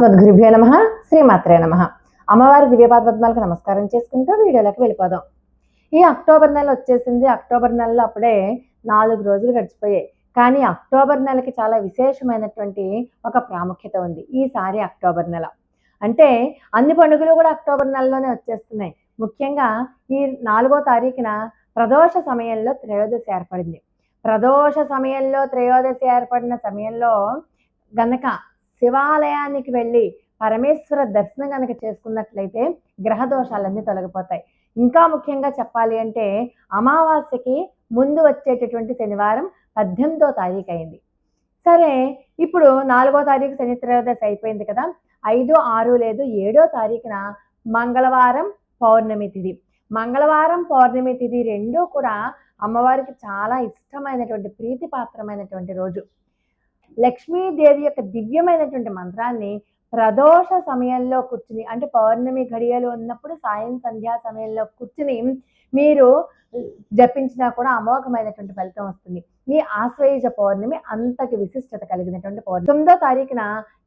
సద్గురుభ్యో నమ శ్రీమాత్రే నమ. అమ్మవారి దివ్యపాద పద్మాలకు నమస్కారం చేసుకుంటూ వీడియోలోకి వెళ్ళిపోదాం. ఈ అక్టోబర్ నెల వచ్చేసింది. అక్టోబర్ నెలలో అప్పుడే నాలుగు రోజులు గడిచిపోయాయి. కానీ అక్టోబర్ నెలకి చాలా విశేషమైనటువంటి ఒక ప్రాముఖ్యత ఉంది. ఈసారి అక్టోబర్ నెల. అంటే అన్ని పండుగలు కూడా అక్టోబర్ నెలలోనే వచ్చేస్తున్నాయి. ముఖ్యంగా ఈ నాలుగో తారీఖున ప్రదోష సమయంలో త్రయోదశి ఏర్పడింది. ప్రదోష సమయంలో త్రయోదశి ఏర్పడిన సమయంలో గనక శివాలయానికి వెళ్ళి పరమేశ్వర దర్శనం కనుక చేసుకున్నట్లయితే గ్రహ దోషాలన్నీ తొలగిపోతాయి. ఇంకా ముఖ్యంగా చెప్పాలి అంటే అమావాస్యకి ముందు వచ్చేటటువంటి శనివారం పద్దెనిమిదో తారీఖు అయింది. సరే ఇప్పుడు నాలుగో తారీఖు శని త్రయోదశి అయిపోయింది కదా ఐదు ఆరు లేదు ఏడో తారీఖున మంగళవారం పౌర్ణమి తిథి మంగళవారం పౌర్ణమి తిథి రెండూ కూడా అమ్మవారికి చాలా ఇష్టమైనటువంటి ప్రీతిపాత్రమైనటువంటి రోజు. లక్ష్మీదేవి యొక్క దివ్యమైనటువంటి మంత్రాన్ని ప్రదోష సమయంలో కూర్చుని అంటే పౌర్ణమి ఘడియలు ఉన్నప్పుడు సాయం సంధ్యా సమయంలో కూర్చుని మీరు జపించినా కూడా అమోఘమైనటువంటి ఫలితం వస్తుంది. ఈ ఆశ్వయుజ పౌర్ణమి అంతటి విశిష్టత కలిగినటువంటి పౌర్ణమి. తొమ్మిదో తారీఖున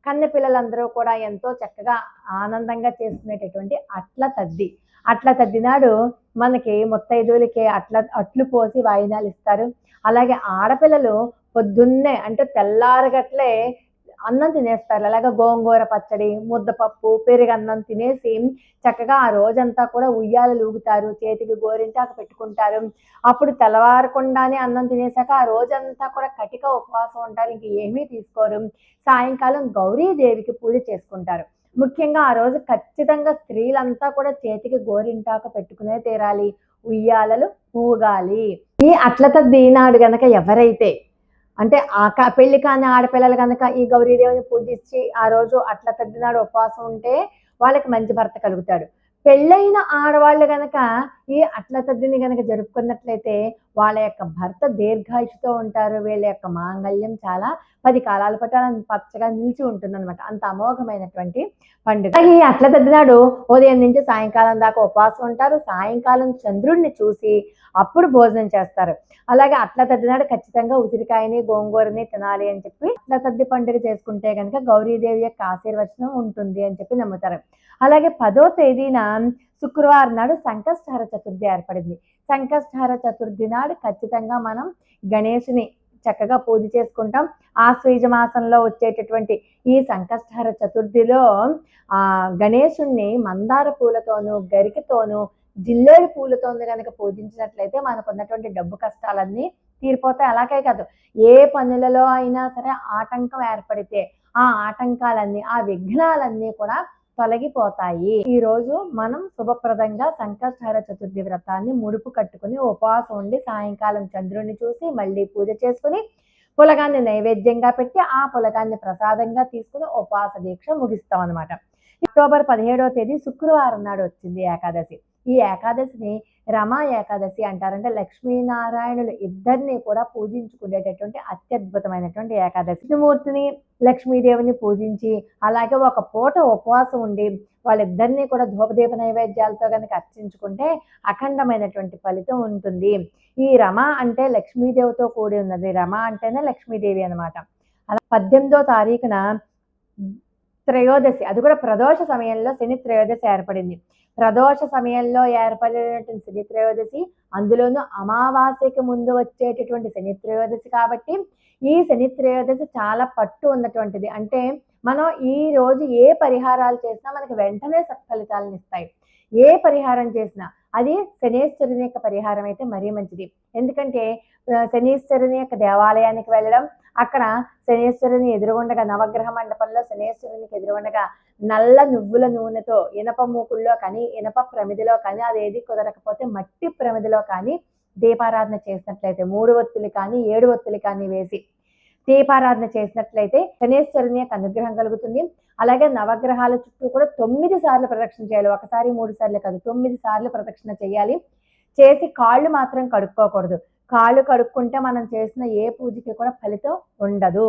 కన్న పిల్లలందరూ కూడా ఎంతో చక్కగా ఆనందంగా చేసుకునేటటువంటి అట్ల తద్ది. అట్ల తద్ది నాడు మనకి ముత్తైదువులకి అట్ల అట్లు పోసి వాయినాలు ఇస్తారు. అలాగే ఆడపిల్లలు పొద్దున్నే అంటే తెల్లారగట్లే అన్నం తినేస్తారు. అలాగే గోంగూర పచ్చడి ముద్దపప్పు పెరుగన్నం తినేసి చక్కగా ఆ రోజంతా కూడా ఉయ్యాలు లూగుతారు చేతికి గోరింటాకు పెట్టుకుంటారు. అప్పుడు తెల్లవారకుండానే అన్నం తినేసాక ఆ రోజంతా కూడా కటిక ఉపవాసం ఉంటారు. ఇంక ఏమీ తీసుకోరు. సాయంకాలం గౌరీదేవికి పూజ చేసుకుంటారు. ముఖ్యంగా ఆ రోజు ఖచ్చితంగా స్త్రీలంతా కూడా చేతికి గోరింటాకు పెట్టుకునే తీరాలి. ఉయ్యాలలు ఊగాలి. ఈ అట్లత దీనాడు గనక ఎవరైతే అంటే ఆ పెళ్ళి కాని ఆడపిల్లలు కనుక ఈ గౌరీదేవిని పూజించి ఆ రోజు అట్ల తద్దినాడు ఉపవాసం ఉంటే వాళ్ళకి మంచి భర్త కలుగుతాడు. పెళ్ళైన ఆడవాళ్ళు కనుక ఈ అట్ల తద్దిని కనుక జరుపుకున్నట్లయితే వాళ్ళ యొక్క భర్త దీర్ఘాయుషుతో ఉంటారు వీళ్ళ యొక్క మాంగళ్యం చాలా పది కాలాల పాటు పచ్చగా నిలిచి ఉంటుందన్నమాట. అంత అమోఘమైనటువంటి పండుగ. ఈ అట్ల తద్దినాడు ఉదయం నుంచి సాయంకాలం దాకా ఉపవాసం ఉంటారు. సాయంకాలం చంద్రుడిని చూసి అప్పుడు భోజనం చేస్తారు. అలాగే అట్ల తద్దినాడు ఖచ్చితంగా ఉసిరికాయని గోంగూరని తినాలి అని చెప్పి అట్ల తద్ది పండుగ చేసుకుంటే కనుక గౌరీదేవి యొక్క ఆశీర్వచనం ఉంటుంది అని చెప్పి నమ్ముతారు. అలాగే పదో తేదీన శుక్రవారం నాడు సంకష్టహర చతుర్థి ఏర్పడింది. సంకష్టహర చతుర్థి నాడు ఖచ్చితంగా మనం గణేషుని చక్కగా పూజ చేసుకుంటాం. ఆశ్వయుజ మాసంలో వచ్చేటటువంటి ఈ సంకష్టహర చతుర్థిలో ఆ గణేశుణ్ణి మందార పూలతోనూ గరికతోనూ జిల్లేడు పూలతోనూ కనుక పూజించినట్లయితే మనకు ఉన్నటువంటి డబ్బు కష్టాలన్నీ తీరిపోతాయి. అలాగే కాదు ఏ పనులలో అయినా సరే ఆటంకం ఏర్పడితే ఆ ఆటంకాలన్నీ ఆ విఘ్నాలన్నీ కూడా తొలగిపోతాయి. ఈ రోజు మనం శుభప్రదంగా సంకష్టహర చతుర్థి వ్రతాన్ని ముడుపు కట్టుకుని ఉపవాసం ఉండి సాయంకాలం చంద్రుడిని చూసి మళ్ళీ పూజ చేసుకుని పులగాన్ని నైవేద్యంగా పెట్టి ఆ పులగాన్ని ప్రసాదంగా తీసుకుని ఉపవాస దీక్ష ముగిస్తాం అనమాట అక్టోబర్ పదిహేడవ తేదీ శుక్రవారం నాడు వచ్చింది ఏకాదశి. ఈ ఏకాదశిని రమా ఏకాదశి అంటారంటే లక్ష్మీనారాయణులు ఇద్దరిని కూడా పూజించుకునేటటువంటి అత్యద్భుతమైనటువంటి ఏకాదశి. విష్ణుమూర్తిని లక్ష్మీదేవిని పూజించి అలాగే ఒక పూట ఉపవాసం ఉండి వాళ్ళిద్దరినీ కూడా ధూపదీప నైవేద్యాలతో కనుక అర్చించుకుంటే అఖండమైనటువంటి ఫలితం ఉంటుంది. ఈ రమ అంటే లక్ష్మీదేవితో కూడి ఉన్నది. రమ అంటేనే లక్ష్మీదేవి అన్నమాట. అలా పద్దెనిమిదో తారీఖున త్రయోదశి. అది కూడా ప్రదోష సమయంలో శని త్రయోదశి ఏర్పడింది. ప్రదోష సమయంలో ఏర్పడినటువంటి శని త్రయోదశి అందులోనూ అమావాస్యకి ముందు వచ్చేటటువంటి శని త్రయోదశి కాబట్టి ఈ శని త్రయోదశి చాలా పట్టు ఉన్నటువంటిది. అంటే మనం ఈ రోజు ఏ పరిహారాలు చేసినా మనకి వెంటనే సత్ఫలితాలను ఇస్తాయి. ఏ పరిహారం చేసినా అది శనీశ్వరుని యొక్క పరిహారం అయితే మరీ మంచిది. ఎందుకంటే శనీశ్వరుని యొక్క దేవాలయానికి వెళ్ళడం అక్కడ శనేశ్వరుని ఎదురుగుండగా నవగ్రహ మండపంలో శనేశ్వరునికి ఎదురుగుండగా నల్ల నువ్వుల నూనెతో ఇనప మూకుల్లో కానీ ఇనప ప్రమిదిలో కానీ అది ఏది కుదరకపోతే మట్టి ప్రమిదిలో కానీ దీపారాధన చేసినట్లయితే మూడు ఒత్తులు కానీ ఏడు ఒత్తులు కానీ వేసి దీపారాధన చేసినట్లయితే శనేశ్వరుని యొక్క అనుగ్రహం కలుగుతుంది. అలాగే నవగ్రహాల చుట్టూ కూడా తొమ్మిది సార్లు ప్రదక్షిణ చేయాలి. ఒకసారి మూడు సార్లు కాదు తొమ్మిది సార్లు ప్రదక్షిణ చేయాలి. చేసి కాళ్ళు మాత్రం కడుక్కోకూడదు. కాళ్ళు కడుక్కుంటే మనం చేసిన ఏ పూజకి కూడా ఫలితం ఉండదు.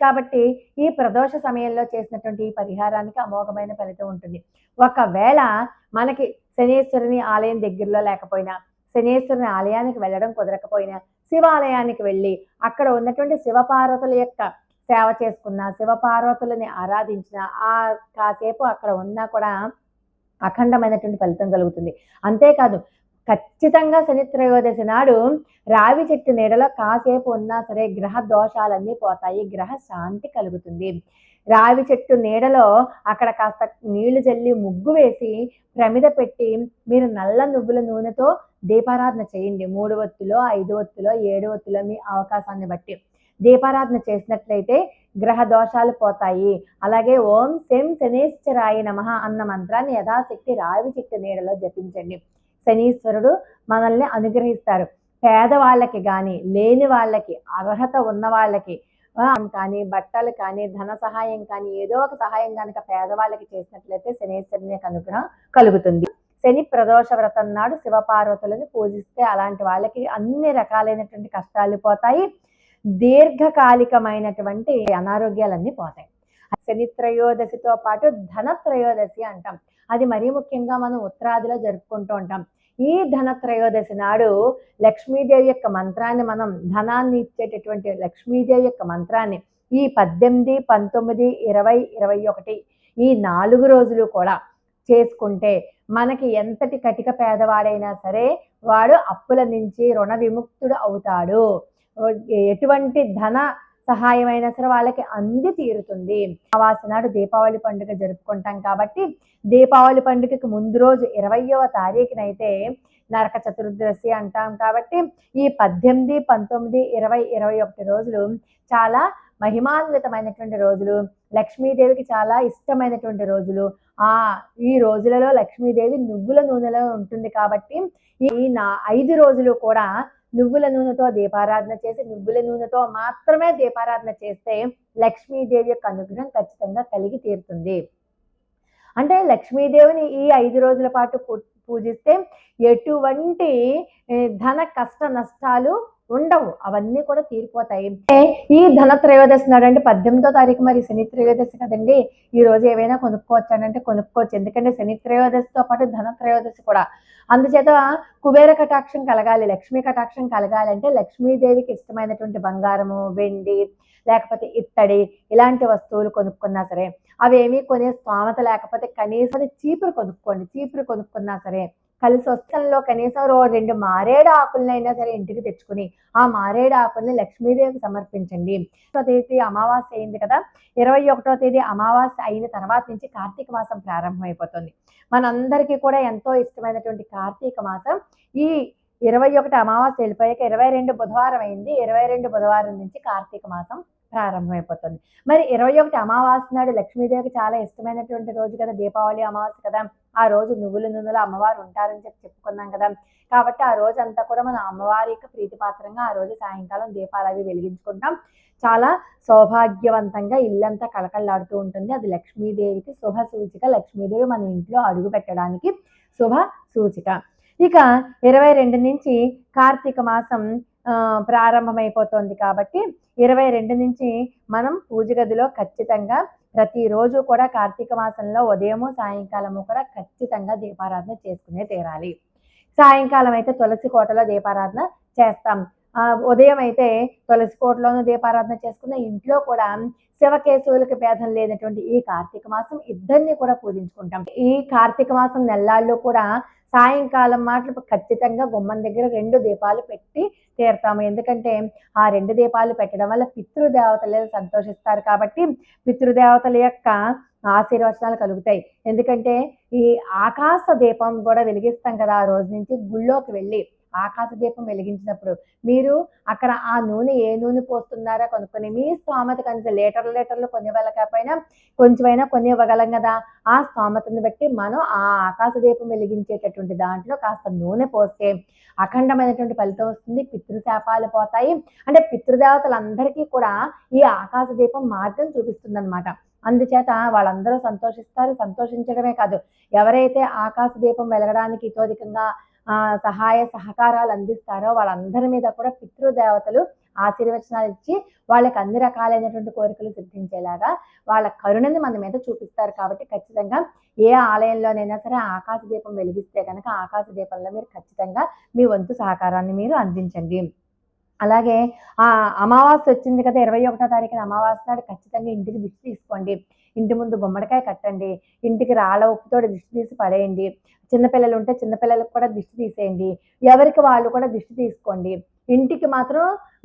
కాబట్టి ఈ ప్రదోష సమయంలో చేసినటువంటి ఈ పరిహారానికి అమోఘమైన ఫలితం ఉంటుంది. ఒకవేళ మనకి శనేశ్వరుని ఆలయం దగ్గరలో లేకపోయినా శనేశ్వరుని ఆలయానికి వెళ్ళడం కుదరకపోయినా శివాలయానికి వెళ్ళి అక్కడ ఉన్నటువంటి శివపార్వతుల యొక్క సేవ చేసుకున్న శివపార్వతులని ఆరాధించిన ఆ కాసేపు అక్కడ ఉన్నా కూడా అఖండమైనటువంటి ఫలితం కలుగుతుంది. అంతేకాదు ఖచ్చితంగా శని త్రయోదశి నాడు రావి చెట్టు నీడలో కాసేపు ఉన్నా సరే గ్రహ దోషాలన్నీ పోతాయి గ్రహ శాంతి కలుగుతుంది. రావి చెట్టు నీడలో అక్కడ కాస్త నీళ్ళు జల్లి ముగ్గు వేసి ప్రమిద పెట్టి మీరు నల్ల నువ్వుల నూనెతో దీపారాధన చేయండి. మూడు ఒత్తులో ఐదు ఒత్తులో ఏడు ఒత్తులో మీ అవకాశాన్ని బట్టి. దీపారాధన చేసినట్లయితే గ్రహ దోషాలు పోతాయి. అలాగే ఓం శం శనేశ్వరాయ నమ అన్న మంత్రాన్ని యథాశక్తి రావి చెట్టు నీడలో జపించండి. శనీశ్వరుడు మనల్ని అనుగ్రహిస్తారు. పేదవాళ్ళకి కానీ లేని వాళ్ళకి అర్హత ఉన్న వాళ్ళకి కానీ బట్టలు కానీ ధన సహాయం కానీ ఏదో ఒక సహాయం కనుక పేదవాళ్ళకి చేసినట్లయితే శనీశ్వరుని యొక్క అనుగ్రహం కలుగుతుంది. శని ప్రదోష వ్రతం నాడు శివపార్వతులను పూజిస్తే అలాంటి వాళ్ళకి అన్ని రకాలైనటువంటి కష్టాలు పోతాయి. దీర్ఘకాలికమైనటువంటి అనారోగ్యాలన్నీ పోతాయి. శని త్రయోదశితో పాటు ధన త్రయోదశి అంటాం. అది మరీ ముఖ్యంగా మనం ఉత్తరాదిలో జరుపుకుంటూ ఉంటాం. ఈ ధన త్రయోదశి నాడు లక్ష్మీదేవి యొక్క మంత్రాన్ని మనం ధనాన్ని ఇచ్చేటటువంటి లక్ష్మీదేవి యొక్క మంత్రాన్ని ఈ పద్దెనిమిది పంతొమ్మిది ఇరవై ఇరవై ఒకటి ఈ నాలుగు రోజులు కూడా చేసుకుంటే మనకి ఎంతటి కటిక పేదవాడైనా సరే వాడు అప్పుల నుంచి రుణ విముక్తుడు అవుతాడు. ఎటువంటి ధన సహాయమైన సరే వాళ్ళకి అంది తీరుతుంది. అమావాస్య నాడు దీపావళి పండుగ జరుపుకుంటాం కాబట్టి దీపావళి పండుగకి ముందు రోజు ఇరవయవ తారీఖునైతే నరక చతుర్దశి అంటాం కాబట్టి ఈ పద్దెనిమిది పంతొమ్మిది ఇరవై ఇరవై ఒకటి రోజులు చాలా మహిమాన్వితమైనటువంటి రోజులు. లక్ష్మీదేవికి చాలా ఇష్టమైనటువంటి రోజులు. ఆ ఈ రోజులలో లక్ష్మీదేవి నువ్వుల నూనెలో ఉంటుంది కాబట్టి ఈ నా ఐదు రోజులు కూడా నువ్వుల నూనెతో దీపారాధన చేసి నువ్వుల నూనెతో మాత్రమే దీపారాధన చేస్తే లక్ష్మీదేవి యొక్క అనుగ్రహం ఖచ్చితంగా కలిగి తీరుతుంది. అంటే లక్ష్మీదేవిని ఈ ఐదు రోజుల పాటు పూ- పూజిస్తే ఎటువంటి ధన కష్ట నష్టాలు ఉండవు. అవన్నీ కూడా తీరిపోతాయి. ఈ ధన త్రయోదశి నాడు అంటే పద్దెనిమిదో తారీఖు మరి శని త్రయోదశి కదండి. ఈ రోజు ఏవైనా కొనుక్కోవచ్చు అంటే కొనుక్కోవచ్చు. ఎందుకంటే శని త్రయోదశితో పాటు ధన త్రయోదశి కూడా. అందుచేత కుబేర కటాక్షం కలగాలి లక్ష్మీ కటాక్షం కలగాలి అంటే లక్ష్మీదేవికి ఇష్టమైనటువంటి బంగారము వెండి లేకపోతే ఇత్తడి ఇలాంటి వస్తువులు కొనుక్కున్నా సరే. అవేమీ కొనే స్తోమత లేకపోతే కనీసం చీపురు కొనుక్కోండి. చీపురు కొనుక్కున్నా సరే. కలిసి వస్తంలో కనీసం రో రెండు మారేడు ఆకులనైనా సరే ఇంటికి తెచ్చుకుని ఆ మారేడు ఆకుల్ని లక్ష్మీదేవికి సమర్పించండి. తేదీ అమావాస్య అయింది కదా ఇరవై ఒకటో తేదీ అమావాస్య అయిన తర్వాత నుంచి కార్తీక మాసం ప్రారంభమైపోతుంది. మనందరికీ కూడా ఎంతో ఇష్టమైనటువంటి కార్తీక మాసం ఈ ఇరవై ఒకటి అమావాస్య వెళ్ళిపోయాక ఇరవై రెండు బుధవారం అయింది. ఇరవై రెండు బుధవారం నుంచి కార్తీక మాసం ప్రారంభమైపోతుంది. మరి ఇరవై ఒకటి అమావాస్య నాడు లక్ష్మీదేవికి చాలా ఇష్టమైనటువంటి రోజు కదా దీపావళి అమావాస్య కదా? ఆ రోజు నువ్వుల నూనెలో అమ్మవారు ఉంటారని చెప్పి చెప్పుకున్నాం కదా? కాబట్టి ఆ రోజు అంతా కూడా మనం యొక్క ప్రీతిపాత్రంగా ఆ రోజు సాయంకాలం దీపాలు అవి వెలిగించుకుంటాం. చాలా సౌభాగ్యవంతంగా ఇల్లంతా కళకళలాడుతూ ఉంటుంది. అది లక్ష్మీదేవికి శుభ సూచిక. లక్ష్మీదేవి మన ఇంట్లో అడుగు పెట్టడానికి శుభ సూచిక. ఇక ఇరవై రెండు నుంచి కార్తీక మాసం ప్రారంభమైపోతుంది కాబట్టి ఇరవై రెండు నుంచి మనం పూజ గదిలో ఖచ్చితంగా ప్రతిరోజు కూడా కార్తీక మాసంలో ఉదయము సాయంకాలము కూడా ఖచ్చితంగా దీపారాధన చేసుకునే తీరాలి. సాయంకాలం అయితే తులసి కోటలో దీపారాధన చేస్తాం. ఉదయం అయితే తులసి కోటలోనూ దీపారాధన చేసుకున్న ఇంట్లో కూడా శివకేశవులకు భేదం లేనటువంటి ఈ కార్తీక మాసం ఇద్దరిని కూడా పూజించుకుంటాం. ఈ కార్తీక మాసం నెల్లాళ్ళు కూడా సాయంకాలం మాటలు ఖచ్చితంగా గుమ్మం దగ్గర రెండు దీపాలు పెట్టి తీరుతాము. ఎందుకంటే ఆ రెండు దీపాలు పెట్టడం వల్ల పితృదేవతలు సంతోషిస్తారు కాబట్టి పితృదేవతల యొక్క ఆశీర్వచనాలు కలుగుతాయి. ఎందుకంటే ఈ ఆకాశ దీపం కూడా వెలిగిస్తాం కదా ఆ రోజు నుంచి గుళ్ళోకి వెళ్ళి. ఆకాశ దీపం వెలిగించినప్పుడు మీరు అక్కడ ఆ నూనె ఏ నూనె పోస్తున్నారా కొనుక్కొని మీ స్తోమత కనీసం లీటర్లు లీటర్లు కొనివ్వలేకపోయినా కొంచెమైనా కొని ఇవ్వగలం కదా. ఆ స్తోమతను బట్టి మనం ఆ ఆకాశ దీపం వెలిగించేటటువంటి దాంట్లో కాస్త నూనె పోస్తే అఖండమైనటువంటి ఫలితం వస్తుంది. పితృశాపాలు పోతాయి. అంటే పితృదేవతలందరికీ కూడా ఈ ఆకాశ దీపం మార్గం చూపిస్తుంది అనమాట అందుచేత వాళ్ళందరూ సంతోషిస్తారు. సంతోషించడమే కాదు. ఎవరైతే ఆకాశ దీపం వెలగడానికి ఇతోధికంగా సహాయ సహకారాలు అందిస్తారో వాళ్ళందరి మీద కూడా పితృదేవతలు ఆశీర్వచనాలు ఇచ్చి వాళ్ళకి అన్ని రకాలైనటువంటి కోరికలు సిద్ధించేలాగా వాళ్ళ కరుణని మన మీద చూపిస్తారు కాబట్టి ఖచ్చితంగా ఏ ఆలయంలోనైనా సరే ఆకాశ దీపం వెలిగిస్తే కనుక ఆకాశ దీపంలో మీరు ఖచ్చితంగా మీ వంతు సహకారాన్ని మీరు అందించండి. అలాగే ఆ అమావాస్య వచ్చింది కదా ఇరవై ఒకటో తారీఖున అమావాస్య నాడు ఖచ్చితంగా ఇంటికి దిష్టి తీసుకోండి. ఇంటి ముందు గుమ్మడికాయ కట్టండి ఇంటికి రాళ్ళ ఉప్పుతో దిష్టి తీసి పడేయండి చిన్నపిల్లలు ఉంటే చిన్నపిల్లలకు కూడా దిష్టి తీసేయండి ఎవరికి వాళ్ళు కూడా దిష్టి తీసుకోండి. ఇంటికి మాత్రం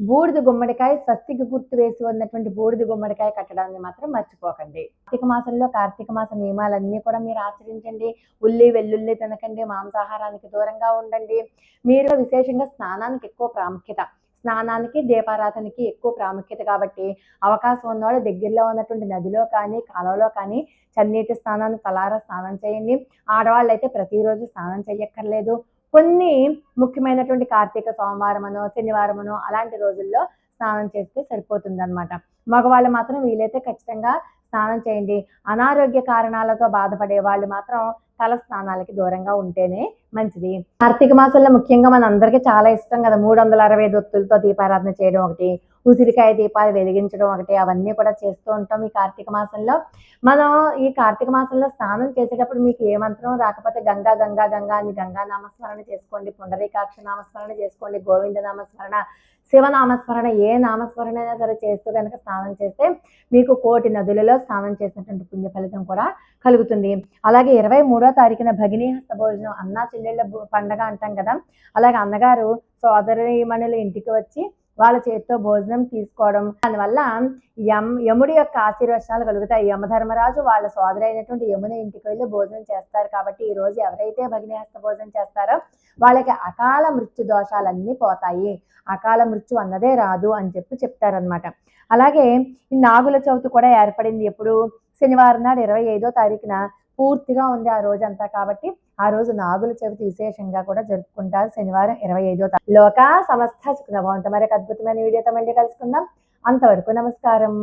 బూడిద గుమ్మడికాయ స్వస్తికి గుర్తు వేసి ఉన్నటువంటి బూడిద గుమ్మడికాయ కట్టడాన్ని మాత్రం మర్చిపోకండి. కార్తీక మాసంలో కార్తీక మాస నియమాలన్నీ కూడా మీరు ఆచరించండి ఉల్లి వెల్లుల్లి తినకండి మాంసాహారానికి దూరంగా ఉండండి. మీరు విశేషంగా స్నానానికి ఎక్కువ ప్రాముఖ్యత. స్నానానికి దీపారాధనకి ఎక్కువ ప్రాముఖ్యత కాబట్టి అవకాశం ఉన్నవాళ్ళు దగ్గరలో ఉన్నటువంటి నదిలో కానీ కాలంలో కానీ చన్నీటి స్నానాన్ని తలారా స్నానం చేయండి. ఆడవాళ్ళు అయితే ప్రతిరోజు స్నానం చేయక్కర్లేదు. కొన్ని ముఖ్యమైనటువంటి కార్తీక సోమవారమనో శనివారమనో అలాంటి రోజుల్లో స్నానం చేస్తే సరిపోతుంది అనమాట మగవాళ్ళు మాత్రం వీలైతే ఖచ్చితంగా స్నానం చేయండి. అనారోగ్య కారణాలతో బాధపడే వాళ్ళు మాత్రం తల స్నానాలకి దూరంగా ఉంటేనే మంచిది. కార్తీక మాసంలో ముఖ్యంగా మన అందరికీ చాలా ఇష్టం కదా మూడు వందల అరవై ఐదు ఒత్తులతో దీపారాధన చేయడం ఒకటి ఉసిరికాయ దీపాలు వెలిగించడం ఒకటి అవన్నీ కూడా చేస్తూ ఉంటాం ఈ కార్తీక మాసంలో. మనం ఈ కార్తీక మాసంలో స్నానం చేసేటప్పుడు మీకు ఏ మంత్రం రాకపోతే గంగా గంగా గంగా అని గంగా నామస్మరణ చేసుకోండి పుండరీకాక్ష నామస్మరణ చేసుకోండి గోవింద నామస్మరణ శివ నామస్మరణ ఏ నామస్మరణ అయినా సరే చేస్తూ కనుక స్నానం చేస్తే మీకు కోటి నదులలో స్నానం చేసినటువంటి పుణ్య ఫలితం కూడా కలుగుతుంది. అలాగే ఇరవై మూడో తారీఖున భగిని హస్త భోజనం అన్నా చెల్లెళ్ళ పండగ అంటాం కదా. అలాగే అన్నగారు సోదరిమణులు ఇంటికి వచ్చి వాళ్ళ చేతితో భోజనం తీసుకోవడం. దానివల్ల యమ యముడి యొక్క ఆశీర్వచనాలు కలుగుతాయి. యమధర్మరాజు వాళ్ళ సోదరి అయినటువంటి యమున ఇంటికి వెళ్ళి భోజనం చేస్తారు కాబట్టి ఈ రోజు ఎవరైతే భగిని హస్త భోజనం చేస్తారో వాళ్ళకి అకాల మృత్యు దోషాలన్నీ పోతాయి. అకాల మృత్యు అన్నదే రాదు అని చెప్పి చెప్తారనమాట అలాగే నాగుల చవితి కూడా ఏర్పడింది ఎప్పుడు? శనివారం నాడు ఇరవై ఐదో తారీఖున పూర్తిగా ఉంది ఆ రోజంతా కాబట్టి ఆ రోజు నాగుల చవితి విశేషంగా కూడా జరుపుకుంటారు శనివారం ఇరవై ఐదో తారీఖు లోక సమస్త సుఖ భవంతు. మరొక అద్భుతమైన వీడియోతో మళ్ళీ కలుసుకుందాం. అంతవరకు నమస్కారం.